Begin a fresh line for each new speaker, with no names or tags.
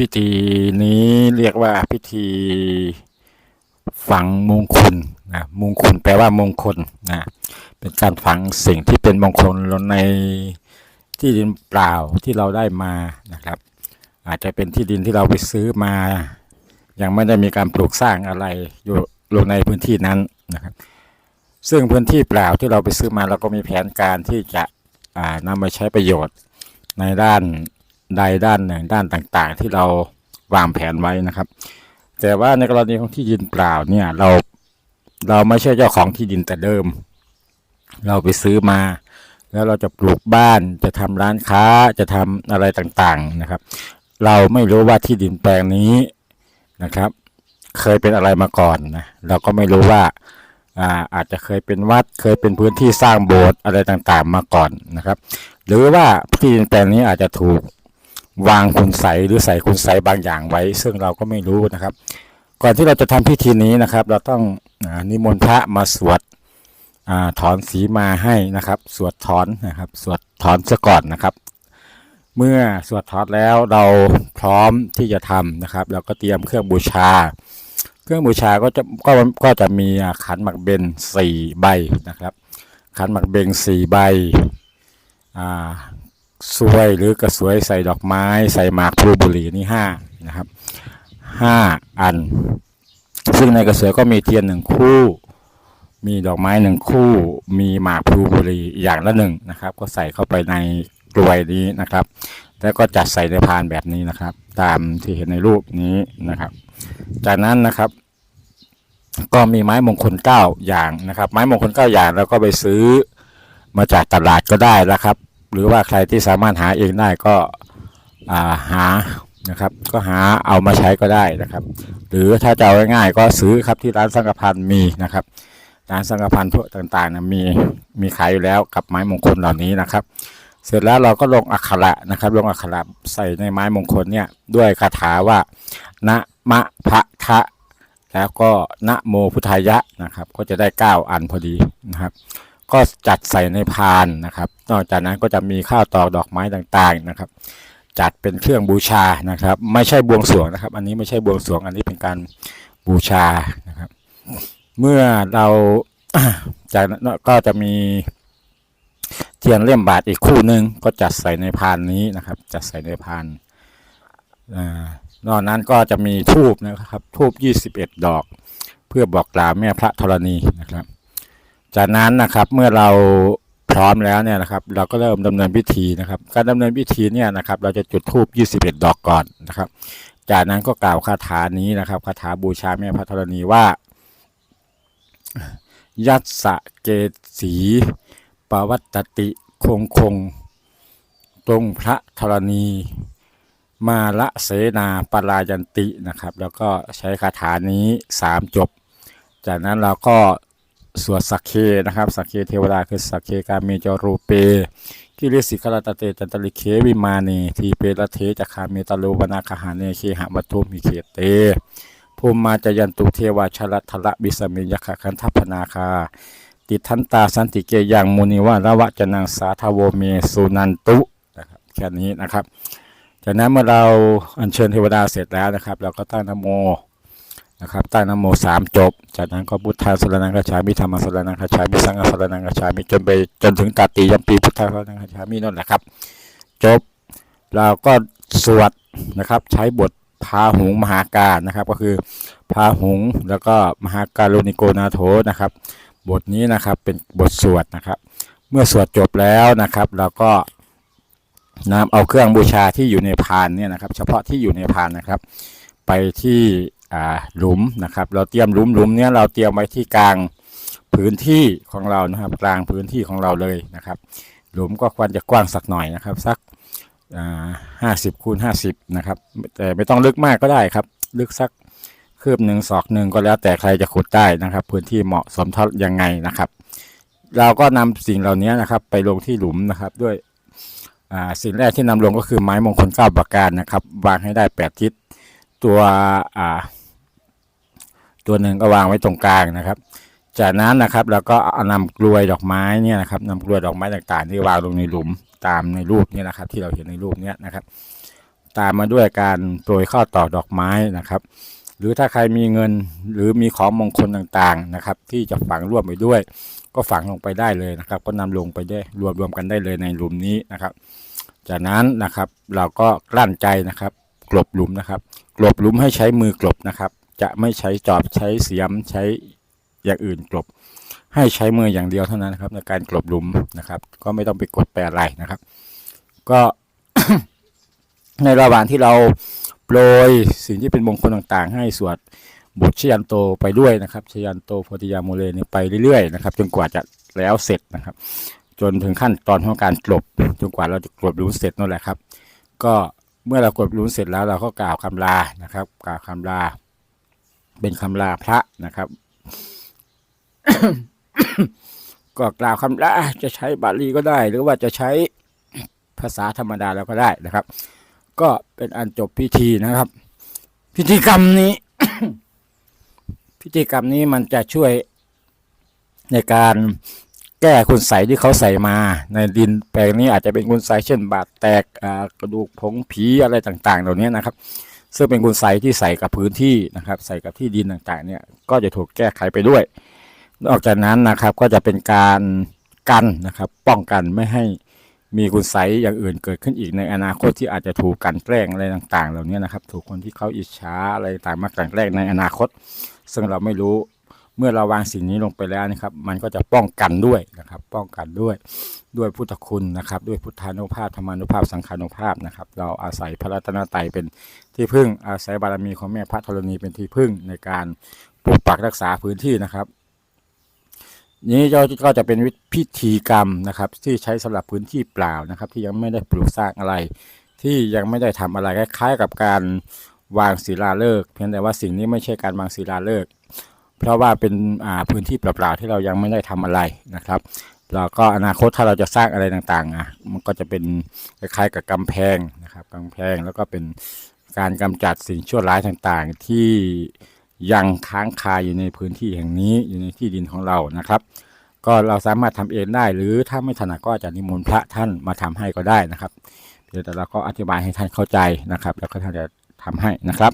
พิธีนี้เรียกว่าพิธีฝังมงคลนะมงคลแปลว่ามงคลนะเป็นการฝังสิ่งที่เป็นมงคลลงในที่ดินเปล่าที่เราได้มานะครับ อาจจะเป็นที่ดินที่เราไปซื้อมา ยังไม่ได้มีการปลูกสร้างอะไรอยู่ลงในพื้นที่นั้นนะครับ ซึ่งพื้นที่เปล่าที่เราไปซื้อมาเราก็มีแผนการที่จะอ่านำมาใช้ประโยชน์ในด้าน ใดด้านหนึ่งด้านต่างๆ ที่เราวางแผนไว้นะครับ แต่ว่าในกรณีของที่ดินเปล่าเนี่ยเราเราไม่ใช่เจ้าของที่ดินแต่เดิม เราไปซื้อมา แล้วเราจะปลูกบ้านจะทำร้านค้าจะทำอะไรต่างๆนะครับ เราไม่รู้ว่าที่ดินแปลงนี้นะครับ เคยเป็นอะไรมาก่อนนะเราก็ไม่รู้ว่าอ่าอาจจะเคยเป็นวัดเคยเป็นพื้นที่สร้างโบสถ์อะไรต่างๆมาก่อนนะครับ หรือว่าที่ดินแปลงนี้อาจจะถูก วางคุณใสหรือใส่คุณใสบางอย่างไว้ ซึ่งเราก็ไม่รู้นะครับ ก่อนที่เราจะทำพิธีนี้นะครับ เราต้องอนิมนต์พระมาสวดอถอนสีมาให้นะครับ สวดถอนนะครับ สวดถอนซะก่อนนะครับ เมื่อสวดถอนแล้วเราพร้อมที่จะทำนะครับ เราก็เตรียมเครื่องบูชา เครื่องบูชาก็จะก็ก็จะมีขันหมักเบนสี่ใบนะครับ ขันหมักเบงสี่ใบอ่า สวยหรือกระสวยใส่ดอกไม้ ใส่หมากพลูบุหรี่นี่ห้านะครับห้าอัน ซึ่งในกระสวยก็มีเทียนหนึ่งคู่ มีดอกไม้หนึ่งคู่ มีหมากพลูบุหรี่อย่างละหนึ่งนะครับ ก็ใส่เข้าไปในกลวยนี้นะครับ แล้วก็จัดใส่ในพานแบบนี้นะครับ ตามที่เห็นในรูปนี้นะครับ จากนั้นนะครับก็มีไม้มงคลเก้าอย่างนะครับ ไม้มงคลเก้าอย่างเราก็ไปซื้อมาจากตลาดก็ได้นะครับ หรือว่าใครที่สามารถหาเองได้ก็าหานะครับก็หาเอามาใช้ก็ได้นะครับ หรือถ้าจะเอาง่ายๆก็ซื้อครับที่ร้านสังกพันธ์มีนะครับร้านสังกพันธ์ทั่วต่างๆนะมีมีขายอยู่แล้วกับไม้มงคลเหล่านี้นะครับ เสร็จแล้วเราก็ลงอักขระนะครับ ลงอักขระใส่ในไม้มงคลเนี่ยด้วยคาถาว่านะมะพะทะแล้วก็นะโมพุทธายะนะครับ ก็จะได้ 9 อันพอดีนะครับ ก็จัดใส่ในพานนะครับ นอกจากนั้นก็จะมีข้าวตอกดอกไม้ต่างๆนะครับ จัดเป็นเครื่องบูชานะครับ ไม่ใช่บวงสรวงนะครับ อันนี้ไม่ใช่บวงสรวง อันนี้เป็นการบูชานะครับ เมื่อเราจากนั้นก็จะมีเทียนเล่มบาทอีกคู่หนึ่งก็จัดใส่ในพานนี้นะครับ จัดใส่ในพานอ่านอกนั้นก็จะมีทูบนะครับทูบ21 ดอก เพื่อบอกกล่าวแม่พระธรณีนะครับ จากนั้นนะครับเมื่อเราพร้อมแล้วเนี่ยนะครับ เราก็เริ่มดำเนินพิธีนะครับ การดำเนินพิธีเนี่ยนะครับ เราจะจุดธูป21 ดอกก่อนนะครับ จากนั้นก็กล่าวคาถานี้นะครับคาถาบูชาแม่พระธรณีว่า ยัสสะเกสีปวัตติคงคง ตรงพระธรณี มาละเสนาปรายันตินะครับ แล้วก็ใช้คาถานี้ 3 จบ จากนั้นเราก็ สวดสักเคนะครับสักเคเทวดาคือสักเคกาเมจรูเปกิริสิกรตเตจันตลิเควิมานีทีเปรเทจะคาเมตาโลวนาคหาเนเคหะวัตุมิเขเตภูมิมาจยันตุเทวาชละทละบิสมิยคคันทัพนาคา ติทันตาสันติเกยังมุนิวาระวะจนังสาทโวเมสุนันตุนะครับแค่นี้นะครับ จากนั้นเมื่อเราอัญเชิญเทวดาเสร็จแล้วนะครับ เราก็ตั้งนโม นะครับตั้งนโมสามจบ จากนั้นก็พุทธาสรนังกัจฉามิธรรมสรนังกัจฉามิสังฆสรนังกัจฉามิจนไปจนถึงตาตียัมปีพุทธาสรนังกัจฉามินั่นแหละครับ จบเราก็สวดนะครับใช้บทพาหุงมหาการนะครับ ก็คือพาหุงแล้วก็มหาการุณิโกนาโถนะครับ บทนี้นะครับเป็นบทสวดนะครับ เมื่อสวดจบแล้วนะครับเราก็นำเอาเครื่องบูชาที่อยู่ในพานเนี่ยนะครับ เฉพาะที่อยู่ในพานนะครับ ไปที่ หลุมนะครับ เราเตรียมหลุมหลุมเนี้ยเราเตรียมไว้ที่กลางพื้นที่ของเรานะครับ กลางพื้นที่ของเราเลยนะครับ หลุมก็ควรจะกว้างสักหน่อยนะครับ สักห้าสิบคูณห้าสิบนะครับ แต่ไม่ต้องลึกมากก็ได้ครับ ลึกสักคืบหนึ่งศอกหนึ่งก็แล้วแต่ใครจะขุดได้นะครับ พื้นที่เหมาะสมเท่ายังไงนะครับ เราก็นำสิ่งเหล่านี้นะครับ ไปลงที่หลุมนะครับด้วยสิ่งแรกที่นำลงก็คือไม้มงคลเก้าประการนะครับ วางให้ได้แปดทิศตัวอ่า ตัวหนึ่งก็วางไว้ตรงกลางนะครับ จากนั้นนะครับเราก็เอานำกลวยดอกไม้เนี่ยนะครับนำกลวยดอกไม้ต่างๆ ที่วางลงในหลุมตามในรูปเนี่ยนะครับ ที่เราเห็นในรูปเนี้ยนะครับ ตามมาด้วยการโปรยข้าวต่อดอกไม้นะครับ หรือถ้าใครมีเงินหรือมีของมงคลต่างๆนะครับ ที่จะฝังร่วมไปด้วย ก็ฝังลงไปได้เลยนะครับ ก็นำลงไปได้รวมรวมกันได้เลยในหลุมนี้นะครับ จากนั้นนะครับเราก็กลั้นใจนะครับ กลบหลุมนะครับ กลบหลุมให้ใช้มือกลบนะครับ จะไม่ใช้จอบใช้เสียมใช้อย่างอื่นกลบ ให้ใช้มืออย่างเดียวเท่านั้นนะครับในการกลบหลุมนะครับ ก็ไม่ต้องไปกดแปรอะไรนะครับ ก็ในระหว่างที่เราโปรยสิ่งที่เป็นมงคลต่างๆ ให้สวดบทชยันโตไปด้วยนะครับชยันโตโพธิยาโมเลนี่ไปเรื่อยๆนะครับจนกว่าจะแล้วเสร็จนะครับ จนถึงขั้นตอนของการกลบจนกว่าเราจะกลบหลุมเสร็จนั่นแหละครับ ก็เมื่อเรากลบหลุมเสร็จแล้วเราก็กล่าวคำลานะครับ กล่าวคำลา เป็นคำลาพระนะครับ ก็กล่าวคำลาจะใช้บาลีก็ได้ หรือว่าจะใช้ภาษาธรรมดาแล้วก็ได้นะครับ ก็เป็นอันจบพิธีนะครับ พิธีกรรมนี้ พิธีกรรมนี้มันจะช่วยในการแก้คุณใสยที่เขาใส่มาในดินแปลงนี้อาจจะเป็นคุณใสยเช่นบาดแตกกระดูกผงผีอะไรต่าง ๆ เหล่านี้นะครับ ซึ่งเป็นคุณใสที่ใส่กับพื้นที่นะครับ ใส่กับที่ดินต่างๆเนี่ยก็จะถูกแก้ไขไปด้วย นอกจากนั้นนะครับก็จะเป็นการกันนะครับ ป้องกันไม่ให้มีคุณใสอย่างอื่นเกิดขึ้นอีกในอนาคตที่อาจจะถูกกันแกล้งอะไรต่าง ๆ เหล่านี้นะครับ ถูกคนที่เขาอิจฉาอะไรต่างมากลั่นแกล้งในอนาคต ซึ่งเราไม่รู้ เมื่อเราวางสิ่งนี้ลงไปแล้วนะครับ มันก็จะป้องกันด้วยนะครับ ป้องกันด้วยด้วยพุทธคุณนะครับ ด้วยพุทธานุภาพธรรมานุภาพสังขานุภาพนะครับ เราอาศัยพระรัตนตรัยเป็นที่พึ่งอาศัยบารมีของแม่พระธรณีเป็นที่พึ่งในการปกปักรักษาพื้นที่นะครับนี้ก็จะเป็นวิพิธีกรรมนะครับ ที่ใช้สำหรับพื้นที่เปล่านะครับ ที่ยังไม่ได้ปลูกสร้างอะไร ที่ยังไม่ได้ทำอะไรคล้ายๆกับการวางศิลาฤกษ์เพียงแต่ว่าสิ่งนี้ไม่ใช่การวางศิลาฤกษ์ เพราะว่าเป็นพื้นที่เปล่าๆที่เรายังไม่ได้ทำอะไรนะครับแล้วก็อนาคตถ้าเราจะสร้างอะไรต่างๆอะมันก็จะเป็นคล้ายๆกับกำแพงนะครับกำแพงแล้วก็เป็นการกำจัดสิ่งชั่วร้ายต่างๆ ที่ยังค้างคาอยู่ในพื้นที่แห่งนี้อยู่ในที่ดินของเรานะครับ ก็เราสามารถทำเองได้ หรือถ้าไม่ถนัดก็จะนิมนต์พระท่านมาทำให้ก็ได้นะครับเพียงแต่เราก็อธิบายให้ท่านเข้าใจนะครับ แล้วก็ท่านจะทำให้นะครับ